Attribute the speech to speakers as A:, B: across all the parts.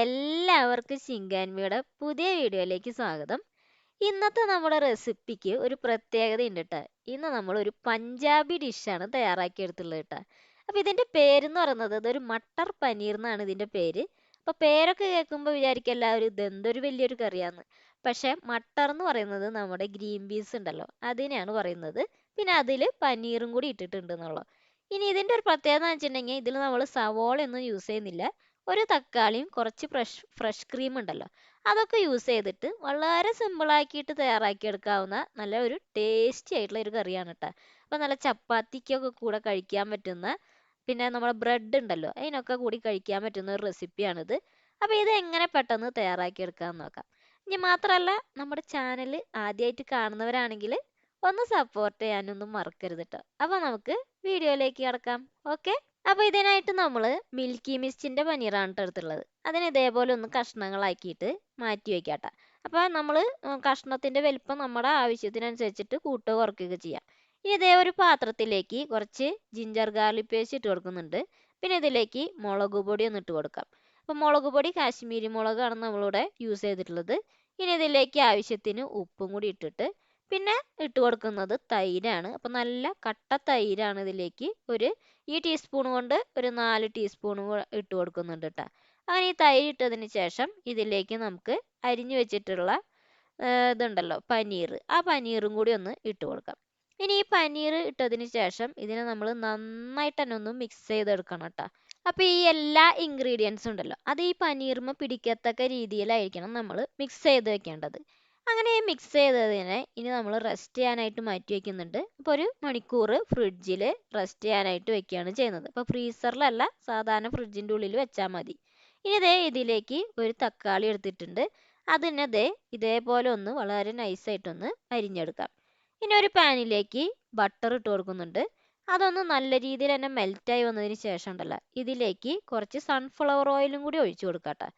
A: എല്ലാവർക്കും ശിങ്കാൻവിയുടെ പുതിയ വീഡിയോയിലേക്ക് സ്വാഗതം. ഇന്നത്തെ നമ്മുടെ റെസിപ്പിക്ക് ഒരു പ്രത്യേകത ഉണ്ട് കേട്ടോ ഇന്ന് നമ്മൾ ഒരു പഞ്ചാബി ഡിഷാണ് തയ്യാറാക്കിയെടുത്തുള്ളത് കേട്ടോ അപ്പോൾ ഇതിന്റെ പേരെന്ന് പറയുന്നത് ഇതൊരു മട്ടർ പനീർ എന്നാണ് ഇതിന്റെ പേര്. അപ്പോൾ പേരൊക്കെ കേൾക്കുമ്പോൾ വിചാരിക്കും എല്ലാവരും ഇതെന്തൊരു വലിയൊരു കറിയാന്ന്. പക്ഷേ മട്ടർ എന്ന് പറയുന്നത് നമ്മുടെ ഗ്രീൻ പീസ് ഉണ്ടല്ലോ അതിനെയാണ് പറയുന്നത്. പിന്നെ അതിൽ പനീറും കൂടി ഇട്ടിട്ടുണ്ട് ഇനി ഇതിന്റെ ഒരു പ്രത്യേകത എന്ന് വെച്ചിട്ടുണ്ടെങ്കിൽ ഇതിൽ നമ്മൾ സവോള ഒന്നും യൂസ് ചെയ്യുന്നില്ല. ഒരു തക്കാളിയും കുറച്ച് ഫ്രഷ് ഫ്രഷ് ക്രീം ഉണ്ടല്ലോ. അതൊക്കെ യൂസ് ചെയ്തിട്ട് വളരെ സിമ്പിളാക്കിയിട്ട് തയ്യാറാക്കിയെടുക്കാവുന്ന നല്ല ഒരു ടേസ്റ്റി ആയിട്ടുള്ള ഒരു കറിയാണ് കേട്ടോ അപ്പോൾ നല്ല ചപ്പാത്തിക്കൊക്കെ കൂടെ കഴിക്കാൻ പറ്റുന്ന പിന്നെ നമ്മുടെ ബ്രെഡ് ഉണ്ടല്ലോ അതിനൊക്കെ കൂടി കഴിക്കാൻ പറ്റുന്ന ഒരു റെസിപ്പിയാണിത് അപ്പോൾ ഇത് എങ്ങനെ പെട്ടെന്ന് തയ്യാറാക്കിയെടുക്കാമെന്ന് നോക്കാം. ഇനി മാത്രമല്ല നമ്മുടെ ചാനൽ ആദ്യമായിട്ട് കാണുന്നവരാണെങ്കിൽ ഒന്ന് സപ്പോർട്ട് ചെയ്യാനൊന്നും മറക്കരുത് കേട്ടോ അപ്പോൾ നമുക്ക് വീഡിയോയിലേക്ക് കിടക്കാം. ഓക്കെ അപ്പോൾ ഇതിനായിട്ട് നമ്മൾ മിൽക്കി മിസ്റ്റിന്റെ പനീറാണ് കേട്ടോ എടുത്തുള്ളത് അതിന് ഇതേപോലെ ഒന്ന് കഷ്ണങ്ങളാക്കിയിട്ട് മാറ്റി വെക്കാട്ടോ. അപ്പോൾ നമ്മൾ കഷ്ണത്തിന്റെ വലിപ്പം നമ്മുടെ ആവശ്യത്തിനനുസരിച്ചിട്ട് കൂട്ടുക കുറയ്ക്കുകയൊക്കെ ചെയ്യാം. ഇനി ഇതേ ഒരു പാത്രത്തിലേക്ക് കുറച്ച് ജിഞ്ചർ ഗാർലിക് പേസ്റ്റ് ഇട്ട് കൊടുക്കുന്നുണ്ട്. പിന്നെ ഇതിലേക്ക് മുളക് പൊടി ഒന്ന് ഇട്ട് കൊടുക്കാം. അപ്പോൾ മുളക് പൊടി കാശ്മീരി മുളകാണ് നമ്മളിവിടെ യൂസ് ചെയ്തിട്ടുള്ളത്. ഇനി ഇതിലേക്ക് ആവശ്യത്തിന് ഉപ്പും കൂടി ഇട്ടിട്ട് പിന്നെ ഇട്ട് കൊടുക്കുന്നത് തൈരാണ്. അപ്പോൾ നല്ല കട്ട തൈരാണ് ഇതിലേക്ക് ഒരു ഈ ടീസ്പൂൺ കൊണ്ട് ഒരു നാല് ടീസ്പൂൺ ഇട്ട് കൊടുക്കുന്നുണ്ട് കേട്ടോ അങ്ങനെ ഈ തൈര് ഇട്ടതിന് ശേഷം ഇതിലേക്ക് നമുക്ക് അരിഞ്ഞു വെച്ചിട്ടുള്ള ഇതുണ്ടല്ലോ പനീർ. ആ പനീറും കൂടി ഒന്ന് ഇട്ട് കൊടുക്കാം. ഇനി ഈ പനീർ ഇട്ടതിന് ശേഷം ഇതിനെ നമ്മൾ നന്നായിട്ട് തന്നെ ഒന്ന് മിക്സ് ചെയ്തെടുക്കണം കേട്ടോ അപ്പോൾ ഈ എല്ലാ ഇൻഗ്രീഡിയൻസും ഉണ്ടല്ലോ അത് ഈ പനീർമ പിടിക്കത്തക്ക രീതിയിലായിരിക്കണം നമ്മൾ മിക്സ് ചെയ്ത് വെക്കേണ്ടത്. അങ്ങനെ മിക്സ് ചെയ്തതിനെ ഇനി നമ്മൾ റെസ്റ്റ് ചെയ്യാനായിട്ട് മാറ്റി വെക്കുന്നുണ്ട്. അപ്പോൾ ഒരു മണിക്കൂർ ഫ്രിഡ്ജിൽ റെസ്റ്റ് ചെയ്യാനായിട്ട് വെക്കുകയാണ് ചെയ്യുന്നത്. അപ്പോൾ ഫ്രീസറിലല്ല സാധാരണ ഫ്രിഡ്ജിന്റെ ഉള്ളിൽ വെച്ചാൽ മതി. ഇനി ഇതേ ഇതിലേക്ക് ഒരു തക്കാളി എടുത്തിട്ടുണ്ട്. അതിനെ ദേ ഇതേപോലെ ഒന്ന് വളരെ നൈസായിട്ടൊന്ന് അരിഞ്ഞെടുക്കാം. ഇനി ഒരു പാനിലേക്ക് ബട്ടർ ഇട്ട് കൊടുക്കുന്നുണ്ട്. അതൊന്ന് നല്ല രീതിയിൽ തന്നെ മെൽറ്റായി വന്നതിന് ശേഷം ഉണ്ടല്ലോ ഇതിലേക്ക് കുറച്ച് സൺഫ്ലവർ ഓയിലും കൂടി ഒഴിച്ചു കൊടുക്കാട്ടോ.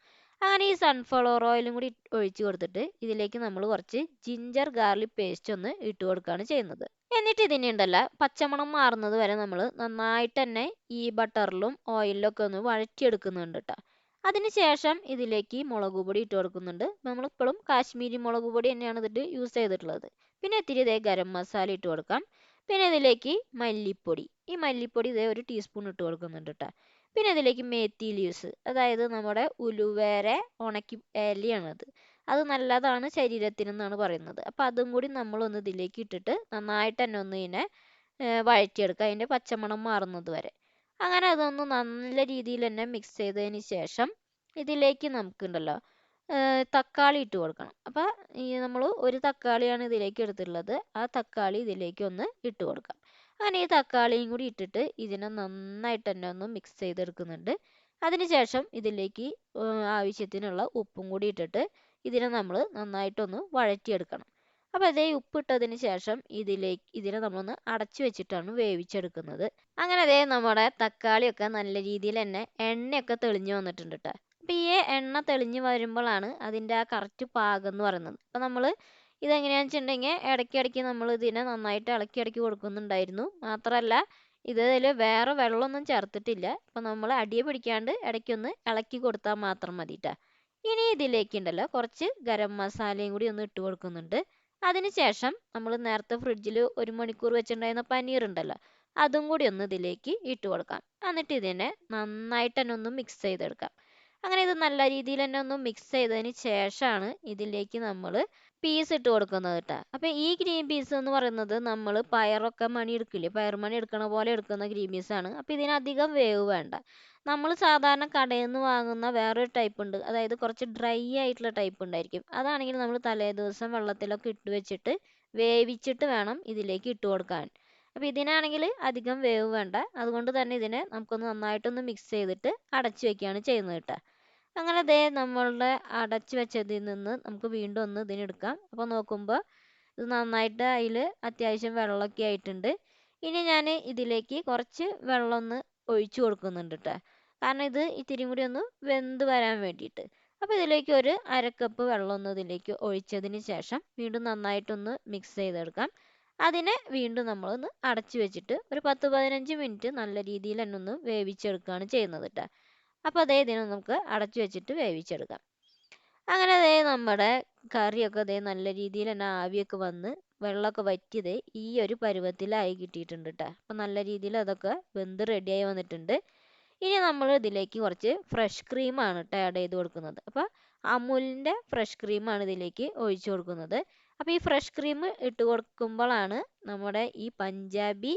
A: അങ്ങനെ ഈ സൺഫ്ലവർ ഓയിലും കൂടി ഒഴിച്ച് കൊടുത്തിട്ട് ഇതിലേക്ക് നമ്മൾ കുറച്ച് ജിഞ്ചർ ഗാർലിക് പേസ്റ്റ് ഒന്ന് ഇട്ട് കൊടുക്കുകയാണ് ചെയ്യുന്നത്. എന്നിട്ട് ഇതിനെ ഉണ്ടല്ലോ പച്ചമണം മാറുന്നത് വരെ നമ്മൾ നന്നായിട്ട് തന്നെ ഈ ബട്ടറിലും ഓയിലിലൊക്കെ ഒന്ന് വഴറ്റിയെടുക്കുന്നുണ്ട് കേട്ടോ അതിനുശേഷം ഇതിലേക്ക് മുളക് പൊടി ഇട്ട് കൊടുക്കുന്നുണ്ട്. നമ്മളിപ്പോഴും കാശ്മീരി മുളക് പൊടി തന്നെയാണ് ഇതിട്ട് യൂസ് ചെയ്തിട്ടുള്ളത്. പിന്നെ ഇത്തിരി ഇതേ ഗരം മസാല ഇട്ട് കൊടുക്കാം. പിന്നെ ഇതിലേക്ക് മല്ലിപ്പൊടി. ഈ മല്ലിപ്പൊടി ഇതേ ഒരു ടീസ്പൂൺ ഇട്ട് കൊടുക്കുന്നുണ്ട് കേട്ടോ പിന്നെ ഇതിലേക്ക് മേത്തി ലീവ്സ് അതായത് നമ്മുടെ ഉലുവേരെ ഉണക്കി ഇലയാണത് അത് നല്ലതാണ് ശരീരത്തിനെന്നാണ് പറയുന്നത്. അപ്പോൾ അതും കൂടി നമ്മളൊന്ന് ഇതിലേക്ക് ഇട്ടിട്ട് നന്നായിട്ട് തന്നെ ഒന്ന് ഇതിനെ വഴറ്റിയെടുക്കുക. അതിന്റെ പച്ചമണം മാറുന്നത് വരെ. അങ്ങനെ അതൊന്ന് നല്ല രീതിയിൽ തന്നെ മിക്സ് ചെയ്തതിന് ശേഷം ഇതിലേക്ക് നമുക്കുണ്ടല്ലോ തക്കാളി ഇട്ട് കൊടുക്കണം. അപ്പോൾ ഈ നമ്മൾ ഒരു തക്കാളിയാണ് ഇതിലേക്ക് എടുത്തിട്ടുള്ളത്. ആ തക്കാളി ഇതിലേക്ക് ഒന്ന് ഇട്ട് കൊടുക്കാം. അങ്ങനെ ഈ തക്കാളിയും കൂടി ഇട്ടിട്ട് ഇതിനെ നന്നായിട്ട് തന്നെ ഒന്ന് മിക്സ് ചെയ്തെടുക്കുന്നുണ്ട്. അതിനുശേഷം ഇതിലേക്ക് ആവശ്യത്തിനുള്ള ഉപ്പും കൂടി ഇട്ടിട്ട് ഇതിനെ നമ്മൾ നന്നായിട്ടൊന്ന് വഴറ്റിയെടുക്കണം. അപ്പോൾ അതേ ഉപ്പിട്ടതിന് ശേഷം ഇതിലേക്ക് ഇതിനെ നമ്മളൊന്ന് അടച്ചു വെച്ചിട്ടാണ് വേവിച്ചെടുക്കുന്നത്. അങ്ങനെ അതേ നമ്മുടെ തക്കാളിയൊക്കെ നല്ല രീതിയിൽ തന്നെ എണ്ണയൊക്കെ തെളിഞ്ഞു വന്നിട്ടുണ്ട് കേട്ടോ അപ്പോൾ ഈ എണ്ണ തെളിഞ്ഞു വരുമ്പോഴാണ് അതിന്റെ ആ കറക്റ്റ് പാകം എന്ന് പറയുന്നത്. അപ്പോൾ നമ്മൾ ഇതെങ്ങനെയാണെന്ന് വെച്ചിട്ടുണ്ടെങ്കിൽ ഇടയ്ക്കിടയ്ക്ക് നമ്മൾ ഇതിനെ നന്നായിട്ട് ഇളക്കി ഇളക്കി കൊടുക്കുന്നുണ്ടായിരുന്നു. മാത്രമല്ല ഇതിൽ വേറെ വെള്ളമൊന്നും ചേർത്തിട്ടില്ല. അപ്പം നമ്മൾ അടിയെ പിടിക്കാണ്ട് ഇടയ്ക്കൊന്ന് ഇളക്കി കൊടുത്താൽ മാത്രം മതി ഇനി ഇതിലേക്ക് ഉണ്ടല്ലോ കുറച്ച് ഗരം മസാലയും കൂടി ഒന്ന് ഇട്ട് കൊടുക്കുന്നുണ്ട്. അതിനുശേഷം നമ്മൾ നേരത്തെ ഫ്രിഡ്ജിൽ ഒരു മണിക്കൂർ വെച്ചിട്ടുണ്ടായിരുന്ന പനീർ ഉണ്ടല്ലോ അതും കൂടി ഒന്ന് ഇതിലേക്ക് ഇട്ട് കൊടുക്കാം. എന്നിട്ട് ഇതിനെ നന്നായിട്ട് തന്നെ ഒന്ന് മിക്സ് ചെയ്തെടുക്കാം. അങ്ങനെ ഇത് നല്ല രീതിയിൽ തന്നെ ഒന്ന് മിക്സ് ചെയ്തതിന് ശേഷമാണ് ഇതിലേക്ക് നമ്മൾ പീസ് ഇട്ട് കൊടുക്കുന്നത് കേട്ടോ. അപ്പോൾ ഈ ഗ്രീൻ പീസ് എന്ന് പറയുന്നത് നമ്മൾ പയറൊക്കെ മണി എടുക്കില്ലേ പയർ മണി എടുക്കണ പോലെ എടുക്കുന്ന ഗ്രീൻ ആണ്. അപ്പോൾ ഇതിനധികം വേവ് വേണ്ട. നമ്മൾ സാധാരണ കടയിൽ നിന്ന് വാങ്ങുന്ന വേറൊരു ടൈപ്പ് ഉണ്ട്. അതായത് കുറച്ച് ഡ്രൈ ആയിട്ടുള്ള ടൈപ്പ് ഉണ്ടായിരിക്കും. അതാണെങ്കിൽ നമ്മൾ തലേ ദിവസം വെള്ളത്തിലൊക്കെ ഇട്ട് വെച്ചിട്ട് വേവിച്ചിട്ട് വേണം ഇതിലേക്ക് ഇട്ട് കൊടുക്കാൻ. അപ്പോൾ ഇതിനാണെങ്കിൽ അധികം വേവ് വേണ്ട. അതുകൊണ്ട് തന്നെ ഇതിനെ നമുക്കൊന്ന് നന്നായിട്ടൊന്ന് മിക്സ് ചെയ്തിട്ട് അടച്ചു വെക്കുകയാണ് ചെയ്യുന്നത് കേട്ടോ. അങ്ങനെ ദേ നമ്മളുടെ അടച്ചു വെച്ചതിൽ നിന്ന് നമുക്ക് വീണ്ടും ഒന്ന് ഇതിനെടുക്കാം അപ്പോൾ നോക്കുമ്പോൾ ഇത് നന്നായിട്ട് അതിൽ അത്യാവശ്യം വെള്ളമൊക്കെ ആയിട്ടുണ്ട്. ഇനി ഞാൻ ഇതിലേക്ക് കുറച്ച് വെള്ളം ഒന്ന് ഒഴിച്ചു കൊടുക്കുന്നുണ്ട് കേട്ടോ. കാരണം ഇത് ഇത്തിരി കൂടി ഒന്ന് വെന്ത് വരാൻ വേണ്ടിയിട്ട്. അപ്പോൾ ഇതിലേക്ക് ഒരു അര കപ്പ് വെള്ളം ഒന്ന് ഇതിലേക്ക് ഒഴിച്ചതിന് ശേഷം വീണ്ടും നന്നായിട്ടൊന്ന് മിക്സ് ചെയ്തെടുക്കാം. അതിനെ വീണ്ടും നമ്മളൊന്ന് അടച്ചു വെച്ചിട്ട് ഒരു പത്ത് പതിനഞ്ച് മിനിറ്റ് നല്ല രീതിയിൽ തന്നെ ഒന്ന് വേവിച്ചെടുക്കുകയാണ് ചെയ്യുന്നത് കേട്ടോ അപ്പോൾ അതേ ഇതിനെ നമുക്ക് അടച്ചു വെച്ചിട്ട് വേവിച്ചെടുക്കാം. അങ്ങനെ അതേ നമ്മുടെ കറിയൊക്കെ അതേ നല്ല രീതിയിൽ തന്നെ ആവിയൊക്കെ വന്ന് വെള്ളമൊക്കെ വറ്റിയത് ഈ ഒരു പരുവത്തിലായി കിട്ടിയിട്ടുണ്ട് കേട്ടോ അപ്പം നല്ല രീതിയിൽ അതൊക്കെ വെന്ത് റെഡിയായി വന്നിട്ടുണ്ട്. ഇനി നമ്മൾ ഇതിലേക്ക് കുറച്ച് ഫ്രഷ് ക്രീമാണ് കേട്ടോ ആഡ് ചെയ്ത് കൊടുക്കുന്നത്. അപ്പോൾ അമൂലിന്റെ ഫ്രഷ് ക്രീമാണ് ഇതിലേക്ക് ഒഴിച്ചു കൊടുക്കുന്നത്. അപ്പോൾ ഈ ഫ്രഷ് ക്രീം ഇട്ട് കൊടുക്കുമ്പോഴാണ് നമ്മുടെ ഈ പഞ്ചാബി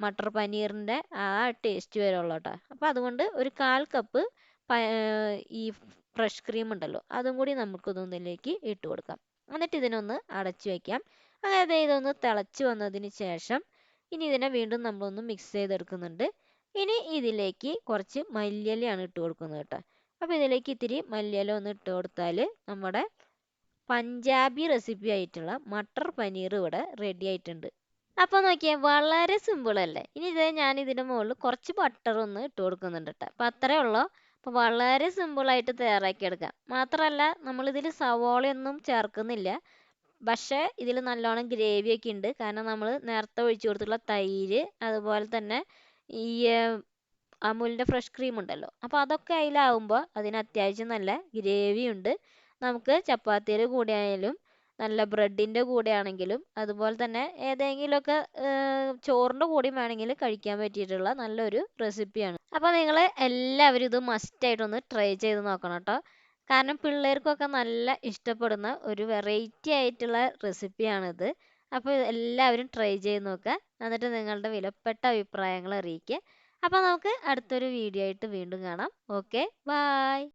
A: മട്ടർ പനീറിന്റെ ആ ടേസ്റ്റ് വരുള്ളൂ കേട്ടോ. അപ്പോൾ അതുകൊണ്ട് ഒരു കാൽ കപ്പ് ഈ ഫ്രഷ് ക്രീം ഉണ്ടല്ലോ അതും കൂടി നമുക്കിതൊന്നിലേക്ക് ഇട്ട് കൊടുക്കാം. എന്നിട്ട് ഇതിനൊന്ന് അടച്ചു വയ്ക്കാം അതായത് ഇതൊന്ന് തിളച്ച് വന്നതിന് ശേഷം ഇനി ഇതിനെ വീണ്ടും നമ്മളൊന്ന് മിക്സ് ചെയ്തെടുക്കുന്നുണ്ട്. ഇനി ഇതിലേക്ക് കുറച്ച് മല്ലിയിലയാണ് ഇട്ട് കൊടുക്കുന്നത് കേട്ടോ. അപ്പോൾ ഇതിലേക്ക് ഇത്തിരി മല്ലിയില ഒന്ന് ഇട്ട് കൊടുത്താൽ നമ്മുടെ പഞ്ചാബി റെസിപ്പി ആയിട്ടുള്ള മട്ടർ പനീർ ഇവിടെ റെഡി ആയിട്ടുണ്ട്. അപ്പോൾ നോക്കിയേ വളരെ സിമ്പിൾ അല്ലേ? ഇനി ഇത് ഞാൻ ഇതിന്റെ മുകളിൽ കുറച്ച് ബട്ടർ ഒന്ന് ഇട്ട് കൊടുക്കുന്നുണ്ട് കേട്ടോ അപ്പോൾ അത്രേ ഉള്ളൂ. അപ്പോൾ വളരെ സിമ്പിളായിട്ട് തയ്യാറാക്കിയെടുക്കാം മാത്രമല്ല നമ്മളിതിൽ സവോളയൊന്നും ചേർക്കുന്നില്ല. പക്ഷേ ഇതിൽ നല്ലോണം ഗ്രേവിയൊക്കെ ഉണ്ട്. കാരണം നമ്മൾ നേരത്തെ ഒഴിച്ചു കൊടുത്തിട്ടുള്ള തൈര് അതുപോലെ തന്നെ ഈ അമുലിന്റെ ഫ്രഷ് ക്രീം ഉണ്ടല്ലോ. അപ്പോൾ അതൊക്കെ അതിലാവുമ്പോൾ അതിന് അത്യാവശ്യം നല്ല ഗ്രേവി ഉണ്ട്. നമുക്ക് ചപ്പാത്തിയുടെ കൂടെ ആയാലും നല്ല ബ്രെഡിന്റെ കൂടെ ആണെങ്കിലും അതുപോലെ തന്നെ ഏതെങ്കിലുമൊക്കെ ചോറിന്റെ കൂടെയും വേണമെങ്കിൽ കഴിക്കാൻ പറ്റിയിട്ടുള്ള നല്ലൊരു റെസിപ്പിയാണ്. അപ്പോൾ നിങ്ങൾ എല്ലാവരും ഇത് മസ്റ്റായിട്ടൊന്ന് ട്രൈ ചെയ്ത് നോക്കണം കേട്ടോ. കാരണം പിള്ളേർക്കൊക്കെ നല്ല ഇഷ്ടപ്പെടുന്ന ഒരു വെറൈറ്റി ആയിട്ടുള്ള റെസിപ്പിയാണിത്. അപ്പോൾ എല്ലാവരും ട്രൈ ചെയ്ത് നോക്കുക. എന്നിട്ട് നിങ്ങളുടെ വിലപ്പെട്ട അഭിപ്രായങ്ങൾ അറിയിക്കുക. അപ്പോൾ നമുക്ക് അടുത്തൊരു വീഡിയോ ആയിട്ട് വീണ്ടും കാണാം. Okay bye